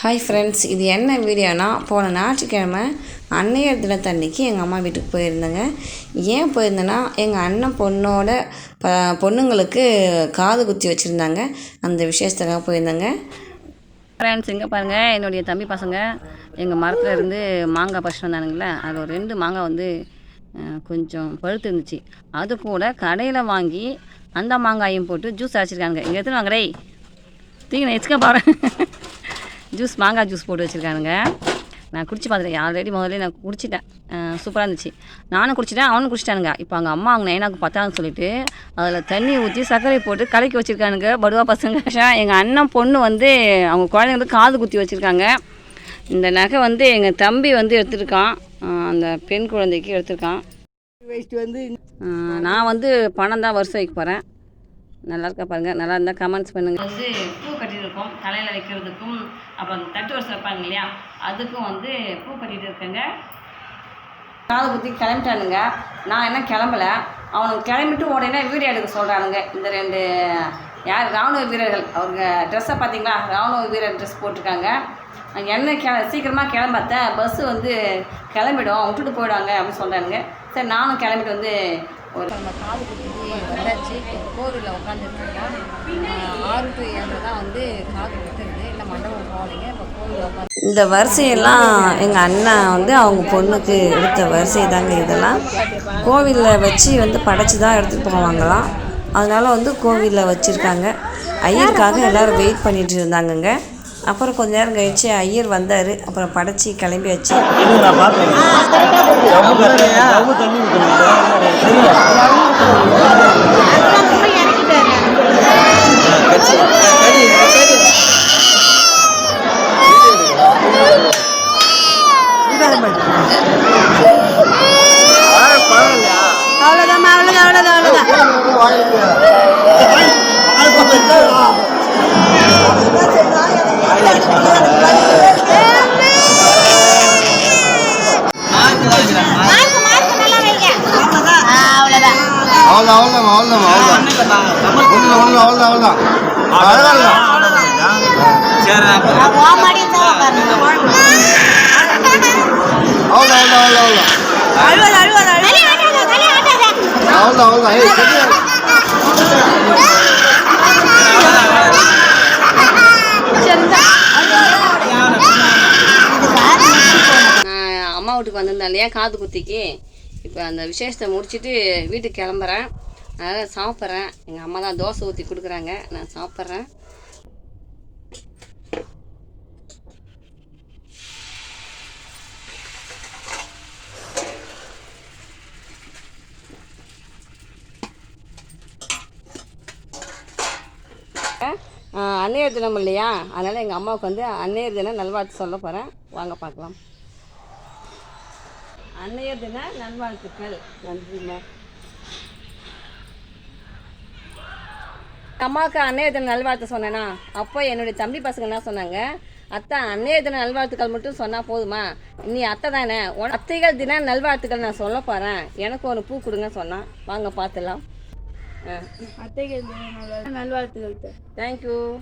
Hi friends இது என்ன வீடியோனா போன ஞாயிற்றுக்கிழமை அன்னையர் தினத்தன்னைக்கு எங்கள் அம்மா வீட்டுக்கு போயிருந்தேங்க. ஏன் போயிருந்தேன்னா எங்கள் அண்ணன் பொண்ணோட ப பொண்ணுங்களுக்கு காது குத்தி வச்சுருந்தாங்க. அந்த விசேஷத்துக்காக போயிருந்தேங்க. ஃப்ரெண்ட்ஸ் இங்கே பாருங்கள் என்னுடைய தம்பி பசங்க எங்கள் மரத்தில் இருந்து மாங்காய் பறிச்சுட்டு வந்தானுங்களே அதில் ஒரு ரெண்டு மாங்காய் வந்து கொஞ்சம் பழுத்து இருந்துச்சு. அது கூட கடையில் வாங்கி அந்த மாங்காயும் போட்டு ஜூஸ் அரைச்சிருக்காங்க. இங்கே எடுத்துன்னு வாங்கடே டேய். தீங்க எச்சுக்க பாரு. ஜூஸ் மாங்காய் ஜூஸ் போட்டு வச்சுருக்கானுங்க. நான் குடிச்சு பார்த்துட்டேன். ஆல்ரெடி முதல்ல நான் குடிச்சிட்டேன். சூப்பராக இருந்துச்சு. நானும் குடிச்சிட்டேன் அவனும் குடிச்சிட்டானுங்க. இப்போ அவங்க அம்மா அவங்க நைனாக்கு பத்தான்னு சொல்லிட்டு அதில் தண்ணி ஊற்றி சர்க்கரை போட்டு கலக்கி வச்சுருக்கானுங்க. படுவா பசங்க. எங்கள் அண்ணன் பொண்ணு வந்து அவங்க குழந்தைங்களுக்கு காது குத்தி வச்சுருக்காங்க. இந்த நகை வந்து எங்கள் தம்பி வந்து எடுத்திருக்கான். அந்த பெண் குழந்தைக்கு எடுத்திருக்கான். வயசு வந்து நான் வந்து பணம் தான் வருஷம் வைக்க போகிறேன் நல்லா இருக்கா பாருங்க. நல்லா இருந்தால் கமெண்ட்ஸ் பண்ணுங்க. இருக்கும் தலையில் வைக்கிறதுக்கும் அப்புறம் தட்டு வரிசை வைப்பாங்க இல்லையா? அதுக்கும் வந்து பூ கட்டிகிட்டு இருக்கேங்க. காது குத்தி கிளம்பிட்டானுங்க. நான் என்ன கிளம்பல? அவனுக்கு கிளம்பிட்டு உடனே வீடியோ எடுக்க சொல்கிறானுங்க இந்த ரெண்டு யார் ராணுவ வீரர்கள். அவங்க ட்ரெஸ்ஸை பார்த்தீங்களா ராணுவ வீரர் ட்ரெஸ் போட்டிருக்காங்க. என்ன கிள சீக்கிரமாக கிளம்பாத்த? பஸ்ஸு வந்து கிளம்பிடும். விட்டுட்டு போயிடுவாங்க அப்படின்னு சொல்கிறானுங்க சரி நானும் கிளம்பிட்டு வந்து ஒரு நம்ம காது குத்தி வந்தாச்சு. கோவிலில் உட்காந்துருக்கோம் ஆறு டு ஏழு தான் வந்து காது குத்துறது. இல்லை மண்டபம் போகலைங்க. இப்போ கோவிலில் உட்காந்து இந்த வரிசையெல்லாம் எங்கள் அண்ணன் வந்து அவங்க பொண்ணுக்கு எடுத்த வரிசை தாங்க இதெல்லாம். கோவிலில் வச்சு வந்து படைச்சி தான் எடுத்துகிட்டு போவாங்களாம். அதனால் வந்து கோவிலில் வச்சுருக்காங்க. ஐயருக்காக எல்லோரும் வெயிட் பண்ணிட்டு இருந்தாங்கங்க. அப்புறம் கொஞ்ச நேரம் கழிச்சு ஐயர் வந்தார். அப்புறம் படைச்சி கிளம்பியாச்சு அவ்வளோதாம்மா அவ்வளோதான் அவ்வளோதான் அவ்வளோதான் அவ்வளோதான் அவ்வளோதான் அவ்வளோதான் அவ்வளோதான் ஒன்றும் ஒன்றும் அவ்வளோதான் அவ்வளோதான் அழகா அவ்வளோதான் ஏய் அம்மா வீட்டுக்கு வந்திருந்தேன் இல்லையா காது குத்திக்கு? இப்போ அந்த விசேஷத்தை முடிச்சுட்டு வீட்டுக்கு கிளம்புறேன். அதனால் சாப்பிட்றேன். எங்கள் அம்மா தான் தோசை ஊற்றி கொடுக்குறாங்க. நான் சாப்பிட்றேன். அன்னையர் தினம் இல்லையா? அதனால் எங்கள் அம்மாவுக்கு வந்து அன்னையர் தினம் நல்வாழ்த்து சொல்ல போகிறேன் வாங்க பார்க்கலாம். அன்னையர் தின நல்வாழ்த்துக்கள். நன்றிம்மா. அம்மாவுக்கு அன்னையர் தின நல்வாழ்த்து சொன்னேனா? அப்போ என்னுடைய தம்பி பசங்க என்ன சொன்னாங்க? அத்தை அன்னையர் தின நல்வாழ்த்துக்கள் மட்டும் சொன்னால் போதுமா? நீ அத்தை தானே? உன் அத்தைகள் தின நல்வாழ்த்துக்கள் நான் சொல்ல போகிறேன் எனக்கு ஒரு பூ கொடுங்க சொன்னான். வாங்க பார்த்துலாம். ஆ. அத்தைக்கு நல்வாழ்த்துக்கள் தேங்க்யூ